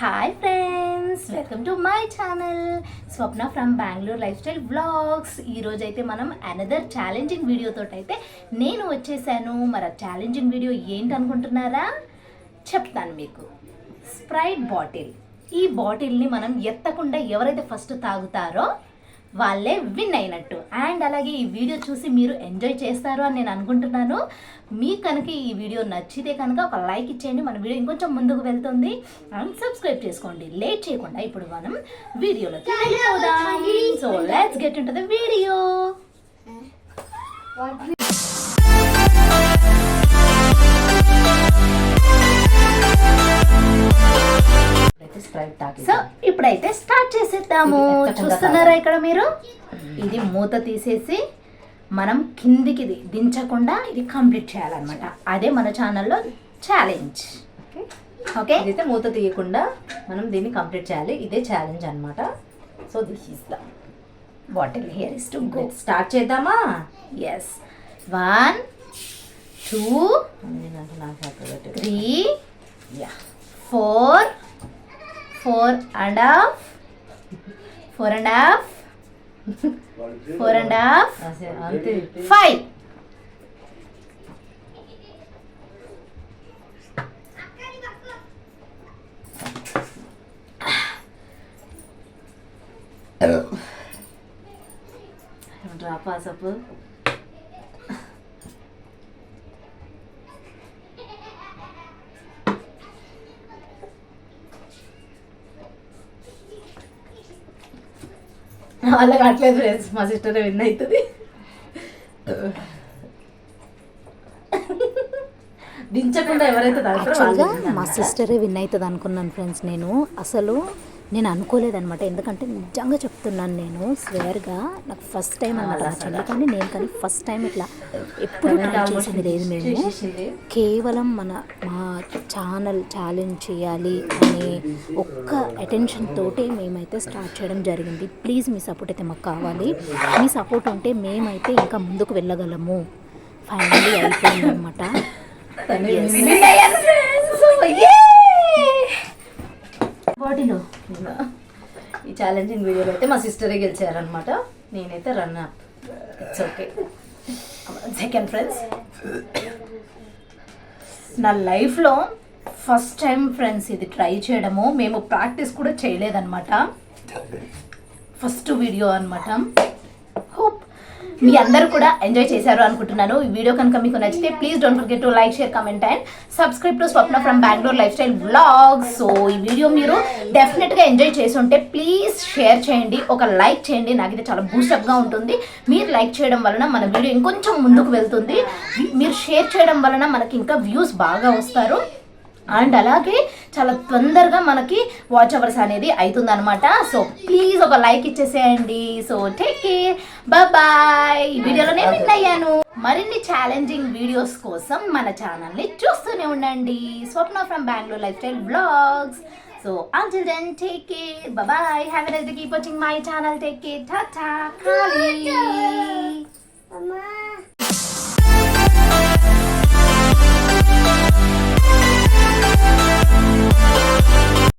Hi friends welcome to my channel Swapna from Bengaluru lifestyle blogs ఈరోజు అయితే మనం another challenging వీడియోతో అయితే నేను వచ్చేసాను. మరి ఆ ఛాలెంజింగ్ వీడియో ఏంటి అనుకుంటున్నారా చెప్తాను మీకు. స్ప్రైట్ బాటిల్ ఈ బాటిల్ని మనం ఎత్తకుండా ఎవరైతే ఫస్ట్ తాగుతారో వాళ్ళే విన్ అయినట్టు. అండ్ అలాగే ఈ వీడియో చూసి మీరు ఎంజాయ్ చేస్తారు అని నేను అనుకుంటున్నాను. మీకు కనుక ఈ వీడియో నచ్చితే కనుక ఒక లైక్ ఇచ్చేయండి. మన వీడియో ఇంకొంచెం ముందుకు వెళ్తుంది. అండ్ సబ్స్క్రైబ్ చేసుకోండి. లేట్ చేయకుండా ఇప్పుడు మనం వీడియోలోకి వెళ్ళిపోదాం. So let's get into the video so ఇప్పుడైతే స్టార్ట్ చేసేద్దాము. చూస్తున్నారా ఇక్కడ మీరు? ఇది మూత తీసేసి మనం కిందికి దించకుండా ఇది కంప్లీట్ చేయాలన్నమాట. అదే మన ఛానల్లో ఛాలెంజ్. ఓకే. ఇదైతే మూత తీయకుండా మనం దీన్ని కంప్లీట్ చేయాలి. ఇదే ఛాలెంజ్ అన్నమాట. So this is the bottle. Here is to go start చేద్దామా? Yes one two three four four and half four and half four and half అంతే ఫైవ్ డ్రాప్ ఆసపు అలా కావట్లేదు ఫ్రెండ్స్ మా సిస్టర్ విన్ అవుతుంది దించకుండా ఎవరైతే మా. సిస్టరే విన్ అవుతుంది అనుకున్నాను ఫ్రెండ్స్ నేను అసలు నేను అనుకోలేదన్నమాట. ఎందుకంటే నిజంగా చెప్తున్నాను నేను స్వేర్గా నాకు ఫస్ట్ టైం అనమాట నా చెల్లి కానీ నేను కానీ ఫస్ట్ టైం ఇట్లా ఎప్పుడు ట్రై చేసింది లేదు మేము. కేవలం మన మా ఛానల్ ఛాలెంజ్ చేయాలి అనే ఒక్క అటెన్షన్ తోటే మేమైతే స్టార్ట్ చేయడం జరిగింది. ప్లీజ్ మీ సపోర్ట్ అయితే మాకు కావాలి. మీ సపోర్ట్ ఉంటే మేమైతే ఇంకా ముందుకు వెళ్ళగలము. ఫైనల్లీ అయిపోయిందనమాట తను Yes. win. బాటిలో ఈ ఛాలెంజింగ్ వీడియోలో అయితే మా సిస్టరే గెలిచారనమాట నేనైతే run up it's okay second friends నా లైఫ్లో ఫస్ట్ టైం ఫ్రెండ్స్ ఇది ట్రై చేయడము. మేము ప్రాక్టీస్ కూడా చేయలేదన్నమాట. ఫస్ట్ వీడియో అన్నమాట. హోప్ మీ అందరూ కూడా ఎంజాయ్ చేశారు అనుకుంటున్నాను. ఈ వీడియో కనుక మీకు నచ్చితే please don't forget to like share comment and subscribe to Swapna from Bengaluru lifestyle blog so ఈ వీడియో మీరు డెఫినెట్గా ఎంజాయ్ చేసి ఉంటే ప్లీజ్ షేర్ చేయండి. ఒక లైక్ చేయండి. నాకైతే చాలా బూస్టప్గా ఉంటుంది. మీరు లైక్ చేయడం వలన మన వీడియో ఇంకొంచెం ముందుకు వెళ్తుంది. మీరు షేర్ చేయడం వలన మనకి ఇంకా వ్యూస్ బాగా వస్తారు. అండ్ అలాగే చాలా తొందరగా మనకి వాచ్ అవర్స్ అనేది అవుతుంది అనమాట సో ప్లీజ్ ఒక లైక్ ఇచ్చేసేయండి. సో టేక్ కేర్ బాయ్ ఈ వీడియోలో నేను విన్ అయ్యాను. మరిన్ని ఛాలెంజింగ్ వీడియోస్ కోసం మన ఛానల్ని చూస్తూనే ఉండండి. Swapna from Bengaluru lifestyle blogs so care. Bye bye have a nice day. Keep watching my channel. Take care. Ta ta